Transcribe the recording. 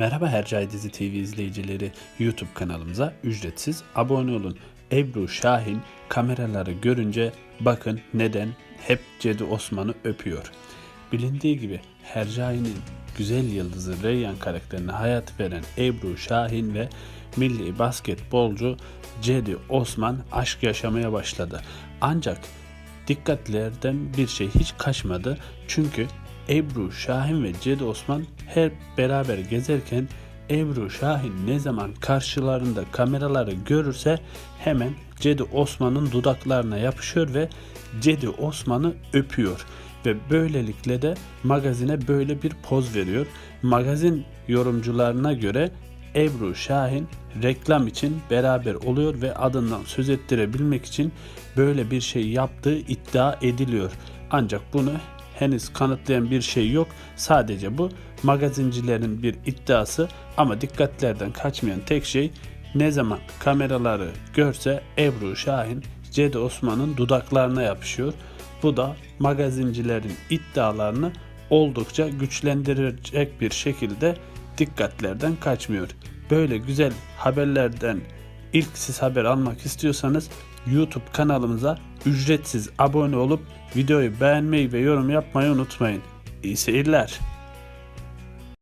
Merhaba Hercai Dizi TV izleyicileri. YouTube kanalımıza ücretsiz abone olun. Ebru Şahin kameraları görünce bakın neden hep Cedi Osman'ı öpüyor. Bilindiği gibi Hercai'nin güzel yıldızı Reyyan karakterine hayat veren Ebru Şahin ve milli basketbolcu Cedi Osman aşk yaşamaya başladı. Ancak dikkatlerden bir şey hiç kaçmadı. Çünkü Ebru Şahin ve Cedi Osman hep beraber gezerken Ebru Şahin ne zaman karşılarında kameraları görürse hemen Cedi Osman'ın dudaklarına yapışıyor ve Cedi Osman'ı öpüyor ve böylelikle de magazine böyle bir poz veriyor. Magazin yorumcularına göre Ebru Şahin reklam için beraber oluyor ve adından söz ettirebilmek için böyle bir şey yaptığı iddia ediliyor. Ancak bunu henüz kanıtlayan bir şey yok. Sadece bu magazincilerin bir iddiası ama dikkatlerden kaçmayan tek şey ne zaman kameraları görse Ebru Şahin Cedi Osman'ın dudaklarına yapışıyor. Bu da magazincilerin iddialarını oldukça güçlendirecek bir şekilde dikkatlerden kaçmıyor. Böyle güzel haberlerden ilk siz haber almak istiyorsanız YouTube kanalımıza ücretsiz abone olup videoyu beğenmeyi ve yorum yapmayı unutmayın. İyi seyirler.